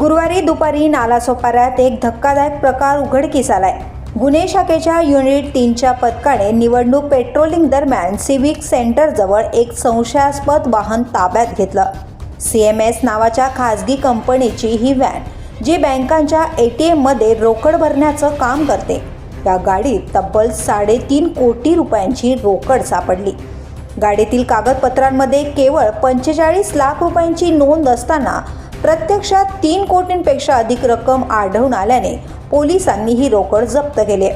गुरुवारी दुपारी नालासोपाऱ्यात एक धक्कादायक प्रकार उघडकीस आलाय. गुन्हे शाखेच्या युनिट तीनच्या पथकाने निवडणूक पेट्रोलिंग दरम्यान सिव्हिक सेंटरजवळ एक संशयास्पद वाहन ताब्यात घेतलं. सी एम एस नावाच्या खाजगी कंपनीची ही व्हॅन जी बँकांच्या ए टी एममध्ये रोकड भरण्याचं काम करते. या गाडीत तब्बल साडेतीन कोटी रुपयांची रोकड सापडली. गाडीतील कागदपत्रांमध्ये केवळ पंचेचाळीस लाख रुपयांची नोंद असताना प्रत्यक्षात तीन कोटींपेक्षा अधिक रक्कम आढळून आल्याने पोलिसांनी ही रोकड जप्त केली.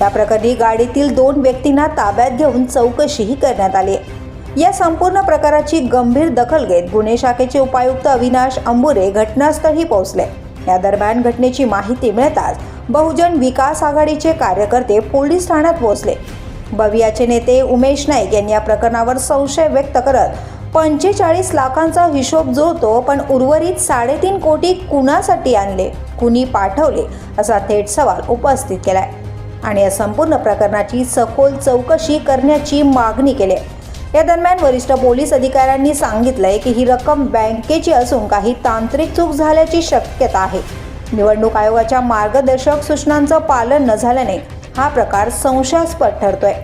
या प्रकरणी गाडीतील दोन व्यक्तींना ताब्यात घेऊन चौकशीही करण्यात आली. या संपूर्ण प्रकाराची गंभीर दखल घेत गुन्हे शाखेचे उपायुक्त अविनाश अंबुरे घटनास्थळी पोहोचले. या दरम्यान घटनेची माहिती मिळताच बहुजन विकास आघाडीचे कार्यकर्ते पोलीस ठाण्यात पोहोचले. बवियाचे नेते उमेश नाईक यांनी या प्रकरणावर संशय व्यक्त करत पंचेचाळीस लाखांचा हिशोब जुळतो पण उर्वरित साडेतीन कोटी कुणासाठी आणले? कुणी पाठवले? असा थेट सवाल उपस्थित केलाय. आणि या संपूर्ण प्रकरणाची सखोल चौकशी करण्याची मागणी केली आहे. या दरम्यान वरिष्ठ पोलीस अधिकाऱ्यांनी सांगितलंय की ही रक्कम बँकेची असून काही तांत्रिक चूक झाल्याची शक्यता आहे. निवडणूक आयोगाच्या मार्गदर्शक सूचनांचं पालन न झाल्याने हा प्रकार संशयास्पद ठरतोय.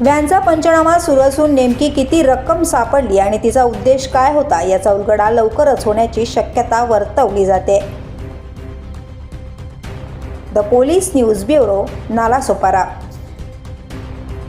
व्हॅनचा पंचनामा सुरू असून नेमकी किती रक्कम सापडली आणि तिचा उद्देश काय होता याचा उलगडा लवकरच होण्याची शक्यता वर्तवली जाते. The police news bureau Nalasopara.